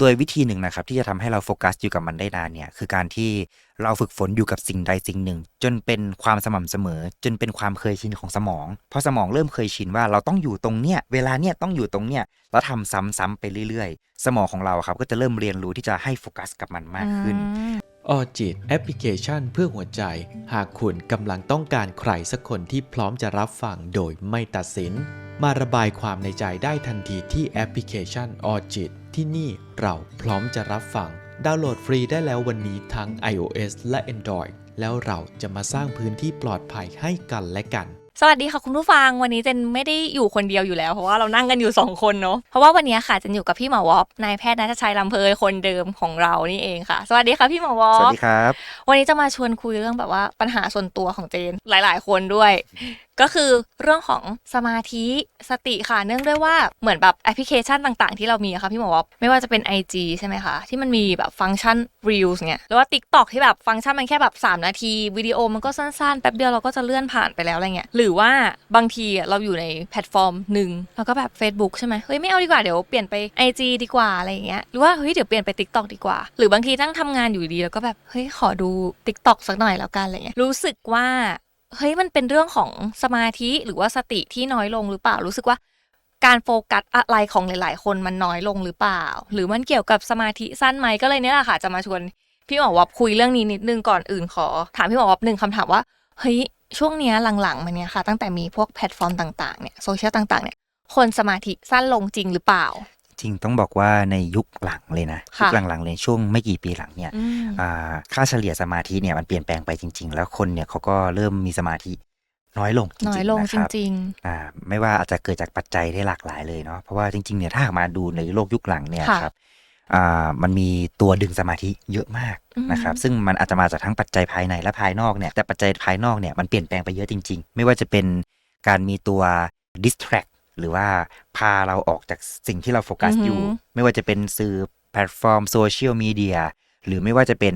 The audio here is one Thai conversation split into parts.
โดยวิธีหนึ่งนะครับที่จะทำให้เราโฟกัสอยู่กับมันได้นานเนี่ยคือการที่เราฝึกฝนอยู่กับสิ่งใดสิ่งหนึ่ง จนเป็นความสม่ำเสมอ จนเป็นความเคยชินของสมองพอสมองเริ่มเคยชินว่าเราต้องอยู่ตรงเนี้ยเวลาเนี้ยต้องอยู่ตรงเนี้ยแล้วทำซ้ำๆไปเรื่อย ๆ สมองของเราครับก็จะเริ่มเรียนรู้ที่จะให้โฟกัสกับมันมากขึ้นอออจิตแอปพลิเคชันเพื่อหัวใจ หากคุณกำลังต้องการใครสักคนที่พร้อมจะรับฟังโดยไม่ตัดสิน มาระบายความในใจได้ทันทีที่แอปพลิเคชันออจิต ที่นี่เราพร้อมจะรับฟัง ดาวน์โหลดฟรีได้แล้ววันนี้ทั้ง iOS และ Android แล้วเราจะมาสร้างพื้นที่ปลอดภัยให้กันและกัน สวัสดีค่ะคุณผู้ฟังวันนี้เจนไม่ได้อยู่คนเดียวอยู่แล้ว เพราะว่าเรานั่งกันอยู่สองคนเนาะเพราะว่าวันนี้ค่ะเจนอยู่กับพี่หมอวอปนายแพทย์นัทชัยลำเพยคนเดิมของเรานี่เองค่ะ สวัสดีค่ะพี่หมอวอสวัสปดีครับ วันนี้จะมาชวนคุยเรื่องแบบว่าปัญหาส่วนตัวของเจนหลาย ๆ คนด้วย ก็คือเรื่องของสมาธิสติค่ะเนื่องด้วยว่าเหมือนแบบแอปพลิเคชันต่าง ๆ ที่เรามีอะค่ะพี่หมอวอปไม่ว่าจะเป็น IG ใช่ไหมคะ ที่มันมีแบบฟังก์ชัน Reels เนี่ยหรือว่า TikTok ที่แบบฟังก์ชันมันแค่แบบ 3 นาทีวิดีโอมันก็สั้นๆ แป๊บเดียวเราก็จะเลื่อนผ่านไปแล้วอะไรเงี้ยหรือว่าบางทีอะเราอยู่ในแพลตฟอร์มหนึ่งแล้วก็แบบ Facebook ใช่ไหมเฮ้ยไม่เอาดีกว่าเดี๋ยวเปลี่ยนไป IG ดีกว่าอะไรเงี้ยหรือว่าเฮ้ยเดี๋ยวเปลี่ยนไป TikTok ดีกว่า หรือบางทีนั่งทำงานอยู่ดีแล้วก็แบบเฮ้ยขอดู TikTok สักหน่อยแล้วกันอะไรเงี้ยรู้สึกว่า เฮ้ยมันเป็นเรื่องของสมาธิหรือว่าสติที่น้อยลงหรือเปล่ารู้สึกว่า การโฟกัสอะไรของหลาย ๆ คนมันน้อยลงหรือเปล่า หรือมันเกี่ยวกับสมาธิสั้นไหมก็เลยเนี่ยแหละค่ะจะมาชวนพี่หมอวับคุยเรื่องนี้นิดนึงก่อนอื่นขอ ถามพี่หมอวับหนึ่งคำถามว่าเฮ้ยช่วงเนี้ยหลังๆมาเนี่ยค่ะ ตั้งแต่มีพวกแพลตฟอร์มต่างๆเนี่ยโซเชียลต่างๆเนี่ยคนสมาธิสั้นลงจริงหรือเปล่า จริงต้องบอกว่าในยุคหลังเลยนะค่ะยุคหลังๆเลยช่วงไม่กี่ปีหลังเนี่ยอืมอ่าค่าเฉลี่ยสมาธิเนี่ยมันเปลี่ยนแปลงไปจริง ๆ แล้วคนเนี่ยเขาก็เริ่มมีสมาธิน้อยลงจริงๆน้อยลงนะจครับริงอ่าไม่ว่าอาจจะเกิดจากปัจจัยได้หลากหลายเลยเนาะเพราะว่าจริงๆเนี่ยถ้าหากมาดูในโลกยุคหลังเนี่ยค่ะครับอ่ามันมีตัวดึงสมาธิเยอะมากอืมนะครับซึ่งมันอาจจะมาจากทั้งปัจจัยภายในและภายนอกเนี่ยแต่ปัจจัยภายนอกเนี่ยมันเปลี่ยนแปลงไปเยอะจริง ๆ ไม่ว่าจะเป็นการมีตัว distract หรือว่าพาเราออกจากสิ่งที่เราโฟกัสอือหืออยู่ ไม่ว่าจะเป็นสื่อแพลตฟอร์มโซเชียลมีเดียหรือไม่ว่าจะเป็น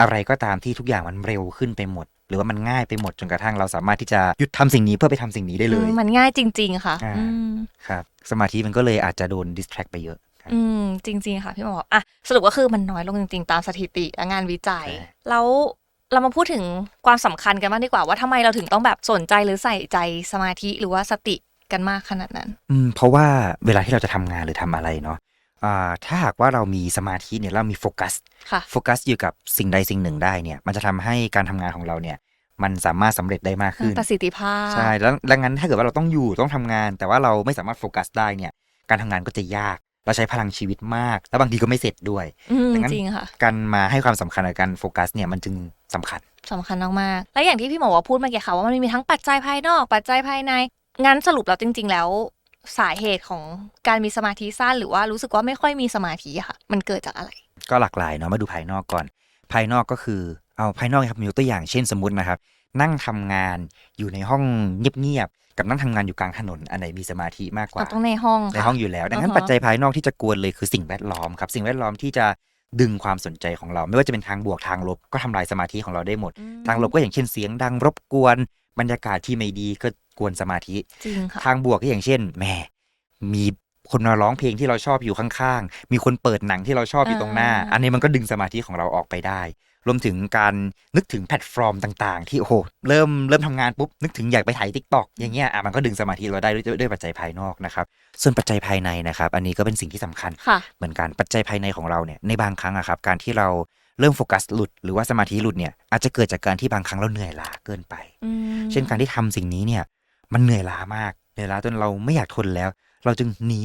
อะไรก็ตามที่ทุกอย่างมันเร็วขึ้นไปหมด หรือว่ามันง่ายไปหมดจนกระทั่งเราสามารถที่จะหยุดทำสิ่งนี้เพื่อไปทำสิ่งนี้ๆได้เลยอืมมันง่ายจริง ๆ ค่ะอ่าอืมครับ สมาธิมันก็เลยอาจจะโดน distract ไปเยอะครับอืมจริง ๆ ค่ะพี่หมอบอกอะสรุปก็คือมันน้อยลงจริง ๆ ตามสถิติและงานวิจัยใช่แล้วเรามาพูดถึงความสำคัญกันบ้างดีกว่าว่าทำไมเราถึงต้องแบบสนใจหรือใส่ใจสมาธิหรือว่าสติ กันมากขนาดนั้น อืมเพราะว่าเวลาที่เราจะทำงานหรือทำอะไรเนาะอ่าถ้าหากว่าเรามีสมาธิเนี่ยเรามีโฟกัสค่ะโฟกัสอยู่กับสิ่งใดสิ่งหนึ่งได้เนี่ยมันจะทำให้การทำงานของเราเนี่ยมันสามารถสำเร็จได้มากขึ้นประสิทธิภาพใช่แล้วแล้วงั้นถ้าเกิดว่าเราต้องอยู่ต้องทำงาน แต่ว่าเราไม่สามารถโฟกัสได้เนี่ยการทำงานก็จะยากเราใช้พลังชีวิตมาก แล้วบางทีก็ไม่เสร็จด้วยอืมดังนั้นจริงค่ะการมาให้ความสำคัญกับการโฟกัสเนี่ยมันจึงสำคัญสำคัญมากๆและอย่างที่พี่หมอว่าพูดเมื่อกี้ค่ะว่ามันมีทั้งปัจจัยภายนอก ปัจจัยภายใน งั้นสรุปแล้วจริง ๆ แล้วสาเหตุของการมีสมาธิสั้น หรือว่ารู้สึกว่าไม่ค่อยมีสมาธิอะค่ะ มันเกิดจากอะไร ก็หลากหลายเนาะมาดูภายนอกก่อน ภายนอกก็คือเอาภายนอกนะครับมียกตัวอย่างเช่นสมมตินะครับ นั่งทำงานอยู่ในห้องเงียบๆกับนั่งทำงานอยู่กลางถนนอันไหนมีสมาธิมากกว่าเราต้องในห้องในค่ะห้องอยู่แล้ว ดังนั้นอ่าฮะปัจจัยภายนอกที่จะกวนเลยคือสิ่งแวดล้อมครับสิ่งแวดล้อมที่จะดึงความสนใจของเรา ไม่ว่าจะเป็นทางบวกทางลบก็ทำลายสมาธิของเราได้หมดอืมทางลบก็อย่างเช่นเสียงดังรบกวน บรรยากาศที่ไม่ดีก็ กวนสมาธิ จริงค่ะทางบวกก็อย่างเช่นแหม่มีคนมาร้องเพลงที่เราชอบอยู่ข้างๆ มีคนเปิดหนังที่เราชอบอยู่ตรงหน้าอ่าอันนี้มันก็ดึงสมาธิของเราออกไปได้ รวมถึงการนึกถึงแพลตฟอร์มต่างๆ ที่โอ้โหเริ่มเริ่มทำงานปุ๊บ นึกถึงอยากไปถ่ายทิกตอกอย่างเงี้ยอะมันก็ดึงสมาธิเราได้ด้วยด้วยด้วยปัจจัยภายนอกนะครับ ส่วนปัจจัยภายในนะครับ อันนี้ก็เป็นสิ่งที่สำคัญค่ะเหมือนกันปัจจัยภายในของเราเนี่ยในบางครั้งอะครับการที่เราเริ่มโฟกัสหลุดหรือว่าสมาธิหลุดเนี่ยอาจจะเกิดจากการที่บางครั้งเราเหนื่อยล้าเกินไปอืมเช่นการที่ทำสิ่งนี้เนี่ย มันเหนื่อยล้ามากเหนื่อยล้าจนเราไม่อยากทนแล้ว เราจึงหนี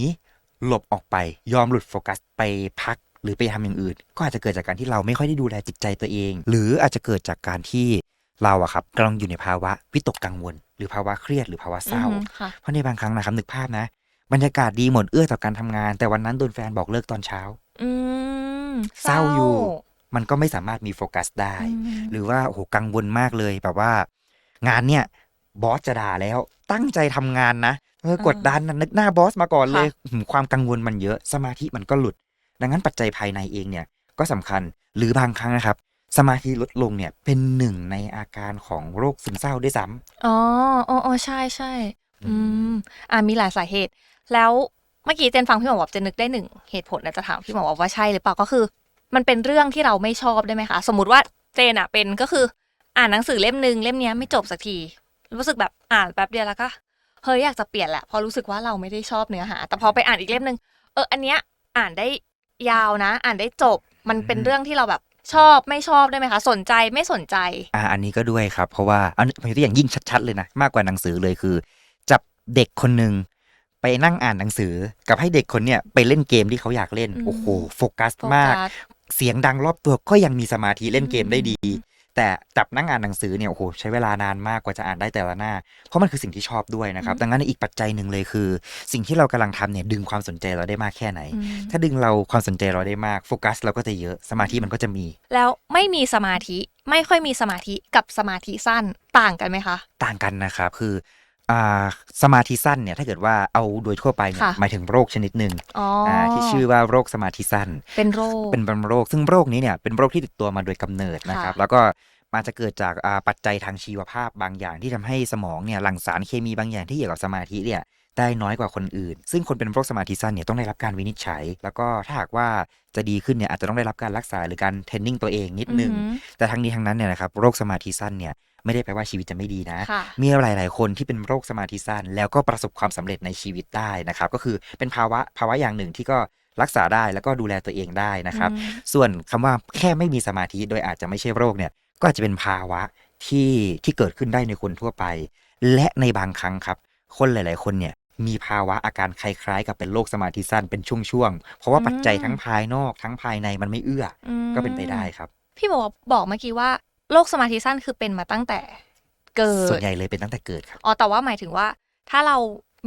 หลบออกไป ยอมหลุดโฟกัสไปพักหรือไปทำอย่างอื่น ก็อาจจะเกิดจากการที่เราไม่ค่อยได้ดูแลจิตใจตัวเอง หรืออาจจะเกิดจากการที่เราอะครับกำลังอยู่ในภาวะวิตกกังวล หรือภาวะเครียดหรือภาวะเศร้าอืมค่ะเพราะในบางครั้งนะครับนึกภาพนะ บรรยากาศดีหมดเอื้อต่อการทำงาน แต่วันนั้นโดนแฟนบอกเลิกตอนเช้าอืมเศร้าอยู่ มันก็ไม่สามารถมีโฟกัสได้อืมหรือว่าโอ้โหกังวลมากเลยแบบว่า งานเนี่ยบอสจะด่าแล้ว ตั้งใจทำงานนะเออกดดันนะนึกหน้าบอสมาก่อนเลยหืมความกังวลมันเยอะสมาธิมันก็หลุด ดังนั้นปัจจัยภายในเองเนี่ยก็สำคัญหรือบางครั้งนะครับ สมาธิลดลงเนี่ยเป็นหนึ่งในอาการของโรคซึมเศร้าด้วยซ้ำอ๋ออ๋ออ๋อใช่ใช่อืมอ่ามีหลายสาเหตุ แล้วเมื่อกี้เจนฟังพี่หมอบอกเจนนึกได้หนึ่งเหตุผลนะจะถามพี่หมอบอกว่าใช่หรือเปล่าก็คือ มันเป็นเรื่องที่เราไม่ชอบได้ไหมคะ สมมติว่าเจนอะเป็นก็คือ อ่านหนังสือเล่มหนึ่งเล่มเนี้ยไม่จบสักที รู้สึกแบบอ่านแป๊บเดียวแล้วก็เฮ้ยอยากจะเปลี่ยนแหละเพอรู้สึกว่าเราไม่ได้ชอบเนื้อหา แต่พอไปอ่านอีกเล่มหนึ่งเอออันเนี้ยอ่านได้ยาวนะ อ่านได้จบ มันเป็นเรื่องที่เราแบบชอบไม่ชอบได้ไหมคะ สนใจไม่สนใจ อ่าอันนี้ก็ด้วยครับ เพราะว่าอันผมยกตัวอย่างยิ่งชัด ๆ เลยนะ มากกว่าหนังสือเลยคือ จับเด็กคนหนึ่งไปนั่งอ่านหนังสือ กับให้เด็กคนเนี้ยไปเล่นเกมที่เขาอยากเล่นอืมโอ้โหโฟกัสโฟมากกัสเสียงดังรอบตัวก็ยังมีสมาธิเล่นเกมได้ดีอืม แต่จับนั่งอ่านหนังสือเนี่ยโอ้โหใช้เวลานานมากกว่าจะอ่านได้แต่ละหน้า เพราะมันคือสิ่งที่ชอบด้วยนะครับ ดังนั้นอีกปัจจัยหนึ่งเลยคือ สิ่งที่เรากำลังทำเนี่ยดึงความสนใจเราได้มากแค่ไหนอืมถ้าดึงเราความสนใจเราได้มากโฟกัสเราก็จะเยอะสมาธิมันก็จะมี แล้วไม่มีสมาธิไม่ค่อยมีสมาธิกับสมาธิสั้นต่างกันไหมคะ ต่างกันนะครับคืออ่า สมาธิสั้นเนี่ยถ้าเกิดว่าเอาโดยทั่วไปเนี่ยค่ะหมายถึงโรคชนิดหนึ่งอ๋อออ่าที่ชื่อว่าโรคสมาธิสั้น เป็นโรคเป็นโรค ซึ่งโรคนี้เนี่ยเป็นโรคที่ติดตัวมาโดยกำเนิดนะครับค่ะแล้วก็มาจะเกิดจากอ่าปัจจัยทางชีวภาพบางอย่างที่ทำให้สมองเนี่ยหลั่งสารเคมีบางอย่างที่เกี่ยวกับสมาธิเนี่ยได้น้อยกว่าคนอื่น ซึ่งคนเป็นโรคสมาธิสั้นเนี่ยต้องได้รับการวินิจฉัย แล้วก็ถ้าหากว่าจะดีขึ้นเนี่ยอาจจะต้องได้รับการรักษาหรือการเทรนนิ่งตัวเองนิดนึงอือหือแต่ทั้งนี้ทั้งนั้นเนี่ยนะครับโรคสมาธิสั้นเนี่ย ไม่ได้แปลว่าชีวิตจะไม่ดีนะค่ะมีหลาย ๆ คนที่เป็นโรคสมาธิสั้น แล้วก็ประสบความสำเร็จในชีวิตได้นะครับ ก็คือเป็นภาวะภาวะอย่างหนึ่งที่ก็รักษาได้แล้วก็ดูแลตัวเองได้นะครับอืมส่วนคำว่าแค่ไม่มีสมาธิโดยอาจจะไม่ใช่โรคเนี่ย ก็อาจจะเป็นภาวะที่ที่เกิดขึ้นได้ในคนทั่วไป และในบางครั้งครับ คนหลาย ๆ คนเนี่ยมีภาวะอาการคล้ายๆ กับเป็นโรคสมาธิสั้นเป็นช่วงๆ เพราะว่าปัจจัยทั้งภายนอกทั้งภายในมันไม่เอื้ออืมก็เป็นไปได้ครับ พี่บอกว่าบอกเมื่อกี้ว่า โรคสมาธิสั้นคือเป็นมาตั้งแต่เกิส่วดนใหญ่เลยเป็นตั้งแต่เกิดครับอ๋อแต่ว่าหมายถึงว่า ถ้าเรา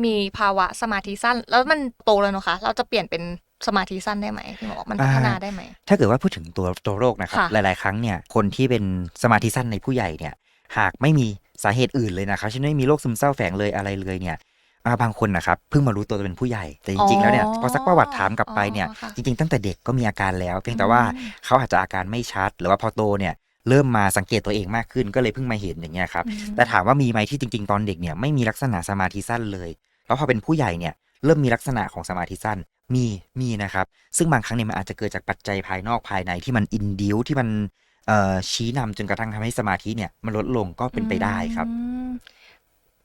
มีภาวะสมาธิสั้น แล้วมันโตแล้วเนอะคะเราจะเปลี่ยนเป็นสมาธิสั้นได้ไหมพี่หมอบอกมันพัฒนาได้ไหม ถ้าเกิดว่าพูดถึงตัวตัวโรคนะครับค่ะหลาย ๆ ครั้งเนี่ยคนที่เป็นสมาธิสั้นในผู้ใหญ่เนี่ยหากไม่มีสาเหตุอื่นเลยนะครับเช่นไม่มีโรคซึมเศร้าแฝงเลยอะไรเลยเนี่ยอ่าบางคนนะครับเพิ่งมารู้ตัวเป็นผู้ใหญ่แต่จริง ๆ แล้วเนี่ยพอสักประวัติถามกลับไปเนี่ยอ๋อค่ะจริง ๆ ตั้งแต่เด็กก็มีอาการแล้ว เพียงแต่ว่าอืมเขาอาจจะอาการไม่ชัด หรือว่าพอโตเนี่ย เริ่มมาสังเกตตัวเองมากขึ้นก็เลยเพิ่งมาเห็นอย่างเงี้ยครับอืมแต่ถามว่ามีไหมที่จริง ๆ ตอนเด็กเนี่ยไม่มีลักษณะสมาธิสั้นเลย แล้วพอเป็นผู้ใหญ่เนี่ยเริ่มมีลักษณะของสมาธิสั้นมีมีนะครับ ซึ่งบางครั้งเนี่ยมันอาจจะเกิดจากปัจจัยภายนอกภายในที่มันอินดิวที่มันเอ่อชี้นำจนกระทั่งทำให้สมาธิเนี่ยมันลดลงก็เป็นไปได้ครับอืม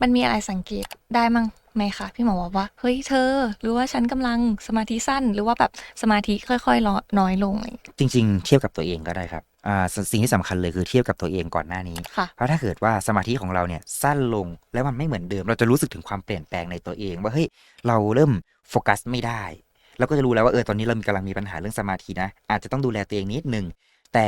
มันมีอะไรสังเกตได้มั้งไหมคะพี่หมอบอกว่าเฮ้ยเธอ หรือว่าฉันกำลังสมาธิสั้น หรือว่าแบบสมาธิค่อยๆลดน้อยลงอะไรอย่างเงี้ยจริง ๆ เทียบกับตัวเองก็ได้ครับ อ่าสสิ่งที่สำคัญเลยคือเทียบกับตัวเองก่อนหน้านี้ค่ะเพราะถ้าเกิดว่าสมาธิของเราเนี่ยสั้นลงแล้วมันไม่เหมือนเดิม เราจะรู้สึกถึงความเปลี่ยนแปลงในตัวเอง ว่าเฮ้ยเราเริ่มโฟกัสไม่ได้เราก็จะรู้แล้วว่าเออตอนนี้เรามีกำลังมีปัญหาเรื่องสมาธินะ อาจจะต้องดูแลตัวเองนิดนึงแต่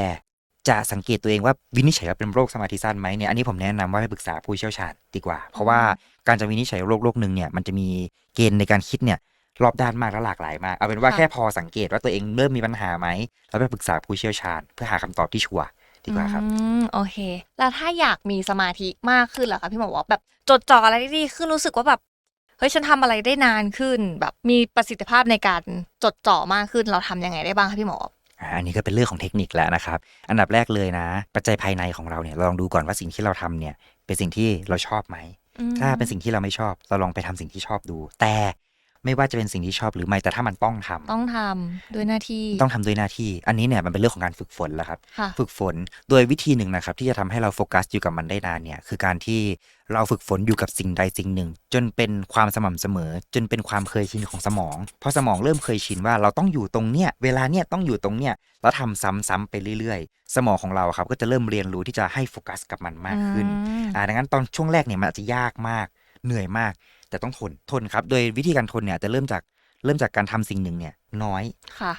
จะสังเกตตัวเองว่าวินิจฉัยว่าเป็นโรคสมาธิสั้นไหมเนี่ยอันนี้ผมแนะนำว่าไปปรึกษาผู้เชี่ยวชาญดีกว่า เพราะว่าการจะวินิจฉัยโรคโรคหนึ่งเนี่ยมันจะมีเกณฑ์ในการคิดเนี่ย รอบด้านมากและหลากหลายมาก เอาเป็นว่าค่ะ แค่พอสังเกตว่าตัวเองเริ่มมีปัญหาไหมแล้วไปปรึกษาผู้เชี่ยวชาญ เพื่อหาคำตอบที่ชัวร์ดีกว่าครับ อืมโอเค แล้วถ้าอยากมีสมาธิมากขึ้นล่ะคะพี่หมอบอกแบบจดจ่ออะไรได้ดีขึ้นรู้สึกว่าแบบเฮ้ยฉันทำอะไรได้นานขึ้น แบบมีประสิทธิภาพในการจดจ่อมากขึ้นเราทำยังไงได้บ้างคะพี่หมออ่าอันนี้ก็เป็นเรื่องของเทคนิคแล้วนะครับ อันดับแรกเลยนะ ปัจจัยภายในของเราเนี่ยเราลองดูก่อนว่าสิ่งที่เราทำเนี่ยเป็นสิ่งที่เราชอบไหม อืมถ้าเป็นสิ่งที่เราไม่ชอบ เราลองไปทำสิ่งที่ชอบดู แต่ ไม่ว่าจะเป็นสิ่งที่ชอบหรือไม่แต่ถ้ามันต้องทำต้องทำด้วยหน้าที่ต้องทำด้วยหน้าที่ อันนี้เนี่ยมันเป็นเรื่องของการฝึกฝนแล้วครับค่ะฝึกฝนโดยวิธีหนึ่งนะครับ ที่จะทำให้เราโฟกัสอยู่กับมันได้นานเนี่ยคือการที่เราฝึกฝนอยู่กับสิ่งใดสิ่งหนึ่ง จนเป็นความสม่ำเสมอ จนเป็นความเคยชินของสมองพอสมองเริ่มเคยชินว่าเราต้องอยู่ตรงเนี้ยเวลาเนี้ยต้องอยู่ตรงเนี้ยแล้วทำซ้ำๆไปเรื่อยๆ สมองของเราครับก็จะเริ่มเรียนรู้ที่จะให้โฟกัสกับมันมากขึ้นอืมอ่าดังนั้นตอนช่วงแรกเนี่ยมันอาจจะยากมากเหนื่อยมาก แต่ต้องทนทนครับ โดยวิธีการทนเนี่ยจะเริ่มจากเริ่มจากการทำสิ่งหนึ่งเนี่ยน้อยค่ะ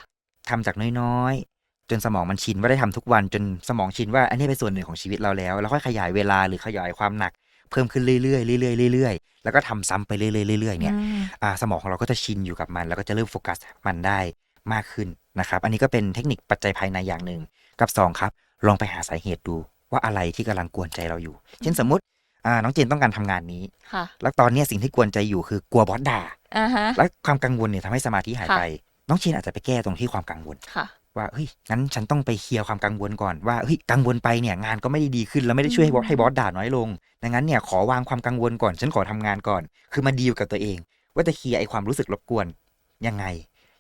ทำจากน้อยๆ จนสมองมันชินว่าได้ทำทุกวันจนสมองชินว่าอันนี้เป็นส่วนหนึ่งของชีวิตเราแล้วแล้วค่อยขยายเวลาหรือขยายความหนักเพิ่มขึ้นเรื่อยๆเรื่อยๆเรื่อยๆแล้วก็ทำซ้ำไปเรื่อยๆเรื่อยๆเนี่ยอืมอ่าสมองของเราก็จะชินอยู่กับมัน แล้วก็จะเริ่มโฟกัสมันได้มากขึ้นนะครับ อันนี้ก็เป็นเทคนิคปัจจัยภายในอย่างหนึ่งกับสองครับ ลองไปหาสาเหตุดูว่าอะไรที่กำลังกวนใจเราอยู่ เช่นสมมติ อ่าน้องเจนต้องการทำงานนี้ค่ะแล้วตอนเนี้ยสิ่งที่กวนใจอยู่คือกลัวบอสด่าอ่าฮะและความกังวลเนี่ยทำให้สมาธิหายค่ะไป น้องเจนอาจจะไปแก้ตรงที่ความกังวลค่ะว่าเฮ้ยงั้นฉันต้องไปเคลียร์ความกังวลก่อนว่าเฮ้ยกังวลไปเนี่ยงานก็ไม่ได้ดีขึ้นแล้วไม่ได้ช่วยให้บอสอืมให้บอสด่าน้อยลง ดังนั้นเนี่ยขอวางความกังวลก่อนฉันขอทำงานก่อน คือมาดีลกับตัวเอง ว่าจะเคลียร์ไอ้ความรู้สึกรบกวนยังไง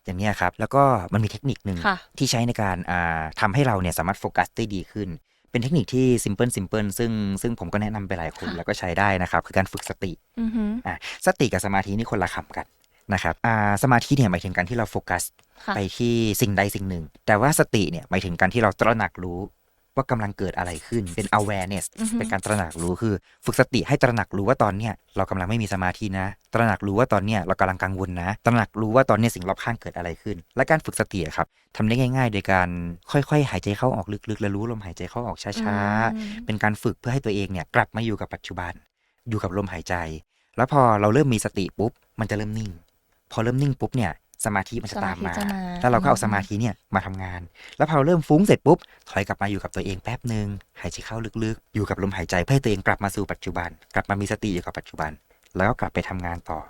อย่างเนี้ยครับ แล้วก็มันมีเทคนิคหนึ่งค่ะที่ใช้ในการอ่าทำให้เราเนี่ยสามารถโฟกัสได้ดีขึ้น เป็นเทคนิคที่ simple simple ซึ่งซึ่งผมก็แนะนำไปหลายคนค่ะแล้วก็ใช้ได้นะครับ คือการฝึกสติอือหืออ่าสติกับสมาธินี่คนละคำกันนะครับอ่าสมาธิเนี่ยหมายถึงการที่เราโฟกัสค่ะไปที่สิ่งใดสิ่งหนึ่ง แต่ว่าสติเนี่ยหมายถึงการที่เราตระหนักรู้ ว่ากำลังเกิดอะไรขึ้นเป็น awareness อือฮึเป็นการตระหนักรู้คือ ฝึกสติให้ตระหนักรู้ว่าตอนเนี้ยเรากำลังไม่มีสมาธินะ ตระหนักรู้ว่าตอนเนี้ยเรากำลังกังวลนะ ตระหนักรู้ว่าตอนเนี้ยสิ่งรอบข้างเกิดอะไรขึ้น และการฝึกสติอะครับทำได้ง่าย ๆ โดยการค่อยๆ หายใจเข้าออกลึกๆ และรู้ลมหายใจเข้าออกช้าๆอืมเป็นการฝึกเพื่อให้ตัวเองเนี่ยกลับมาอยู่กับปัจจุบัน อยู่กับลมหายใจ แล้วพอเราเริ่มมีสติปุ๊บมันจะเริ่มนิ่ง พอเริ่มนิ่งปุ๊บเนี่ย สมาธิมันจะตามมาสมาธิจะมาแล้วเราก็เอาอืมสมาธิเนี่ยมาทำงาน แล้วพอเราเริ่มฟุ้งเสร็จปุ๊บ ถอยกลับมาอยู่กับตัวเองแป๊บหนึ่งหายใจเข้าลึกๆ อยู่กับลมหายใจเพื่อให้ตัวเองกลับมาสู่ปัจจุบัน กลับมามีสติอยู่กับปัจจุบัน แล้วก็กลับไปทำงานต่อ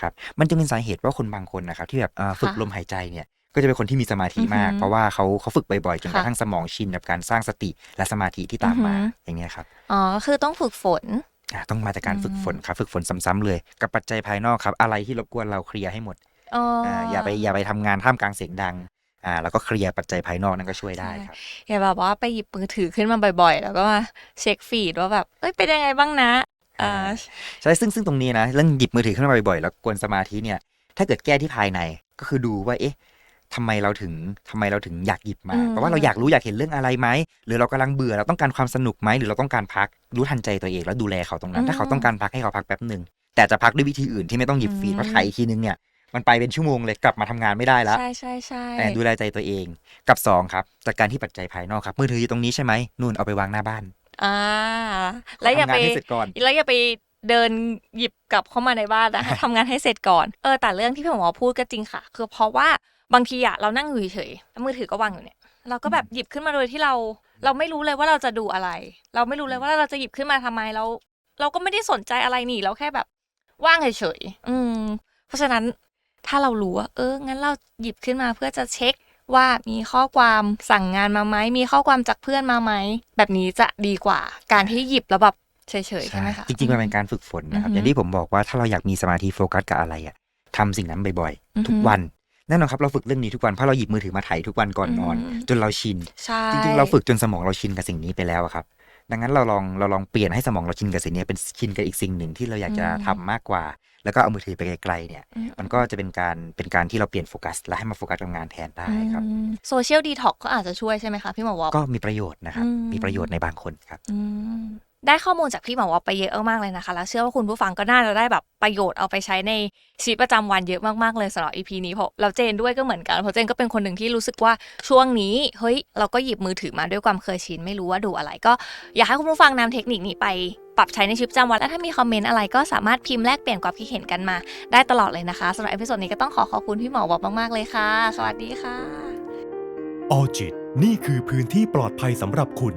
ครับ มันจะเป็นสาเหตุว่าคนบางคนนะครับที่แบบเอ่อฝึกลมหายใจเนี่ยก็จะเป็นคนที่มีสมาธิมากอือหือเพราะว่าเขาเขาฝึกบ่อยๆจนกระค่ะทั่งสมองชินกับการสร้างสติและสมาธิที่ตามมาอือหืออย่างเงี้ยครับอ๋อก็คือต้องฝึกฝนอะต้องมาจากการฝึกฝนอืมครับ ฝึกฝนซ้ำๆเลย กับปัจจัยภายนอกครับ อะไรที่รบกวนเราเคลียร์ให้หมด อ๋อออ่าอย่าไปอย่าไปทำงานท่ามกลางเสียงดังอ่าแล้วก็เคลียร์ปัจจัยภายนอกนั่นก็ช่วยได้ครับอย่าแบบว่าไปหยิบมือถือขึ้นมาบ่อย ๆ แล้วก็มาเช็คฟีดว่าแบบเอ้ยเป็นยังไงบ้างนะอ่าใช่ซึ่งซึ่งตรงนี้นะเรื่องหยิบมือถือขึ้นมาบ่อยๆแล้วกวนสมาธิเนี่ย ถ้าเกิดแก้ที่ภายในก็คือดูว่าเอ๊ะทำไมเราถึงทำไมเราถึงอยากหยิบมาอืมเพราะว่าเราอยากรู้อยากเห็นเรื่องอะไรไหมหรือเรากำลังเบื่อเราต้องการความสนุกไหมหรือเราต้องการพักรู้ทันใจตัวเองแล้วดูแลเขาตรงนั้น ถ้าเขาต้องการพักให้เขาพักแป๊บหนึ่งแต่จะพักด้วยวิธีอื่นที่ไม่ต้องหยิบฟีดเพราะถ่ายอีกทีนึงเนี่ย มันไปเป็นชั่วโมงเลยกลับมาทำงานไม่ได้แล้วใช่ใช่ใช่แต่ดูแลใจตัวเองกับสองครับจากการที่ปัจจัยภายนอกครับมือถืออยู่ตรงนี้ใช่ไหมนู่นเอาไปวางหน้าบ้านอ่าแล้วอย่าทำงาไปนให้เสร็จก่อนแล้วอย่าไปเดินหยิบกลับเข้ามาในบ้านนะทำงานให้เสร็จก่อนเออแต่เรื่องที่พี่หมอพูดก็จริงค่ะ คือเพราะว่าบางทีอะเรานั่งอยู่เฉยๆแล้วมือถือก็วางอยู่เนี่ยเราก็แบบหยิบขึ้นมาโดยที่เรา เราไม่รู้เลยว่าเราจะดูอะไร เราไม่รู้เลยว่าเราจะหยิบขึ้นมาทำไมเรา เราก็ไม่ได้สนใจอะไรนี่เราแค่แบบว่างเฉยๆอืม เพราะฉะนั้น ถ้าเรารู้ว่าเอองั้นเราหยิบขึ้นมาเพื่อจะเช็คว่ามีข้อความสั่งงานมาไหมมีข้อความจากเพื่อนมาไหมแบบนี้จะดีกว่า การที่หยิบแล้วแบบเฉยๆใช่ไหมคะจริงๆมันเป็นการฝึกฝนนะครับอือฮึอย่างที่ผมบอกว่าถ้าเราอยากมีสมาธิโฟกัสกับอะไรอะทำสิ่งนั้นบ่อยอือฮึๆทุกวันแน่นอนครับเราฝึกเรื่องนี้ทุกวันเพราะเราหยิบมือถือมาถ่ายทุกวันก่อนนอนอืมจนเราชินใช่จริงๆเราฝึกจนสมองเราชินกับสิ่งนี้ไปแล้วอะครับ ดังนั้นเราลองเราลองเปลี่ยนให้สมองเราชินกับสิ่งนี้เป็นชินกับอีกสิ่งหนึ่งที่เราอยากจะทำมากกว่า แล้วก็เอามือถือไปไกลๆเนี่ยอืมมันก็จะเป็นการเป็นการที่เราเปลี่ยนโฟกัส และให้มาโฟกัสกับงานแทนได้ครับโซเชียลดีท็อกก็อาจจะช่วยใช่ไหมคะพี่หมอวอปก็มีประโยชน์นะครับอืมมีประโยชน์ในบางคนครับอืม ได้ข้อมูลจากพี่หมอวอไปเยอะมากๆเลยนะคะ แล้วเชื่อว่าคุณผู้ฟังก็น่าจะได้แบบประโยชน์เอาไปใช้ในชีวิตประจำวันเยอะมากๆเลยสำหรับ EP นี้เพราะเราเจนด้วยก็เหมือนกันเพราะเจนก็เป็นคนหนึ่งที่รู้สึกว่าช่วงนี้เฮ้ยเราก็หยิบมือถือมาด้วยความเคยชินไม่รู้ว่าดูอะไร ก็อยากให้คุณผู้ฟังนำเทคนิคนี้ไปปรับใช้ในชีวิตประจำวันและถ้ามีคอมเมนต์อะไรก็สามารถพิมพ์แลกเปลี่ยนความคิดเห็นกันมา ได้ตลอดเลยนะคะสำหรับเอพิโซดนี้ก็ต้องขอขอบคุณพี่หมอวอมากๆเลยค่ะ สวัสดีค่ะออจิตนี่คือพื้นที่ปลอดภัยสำหรับคุณ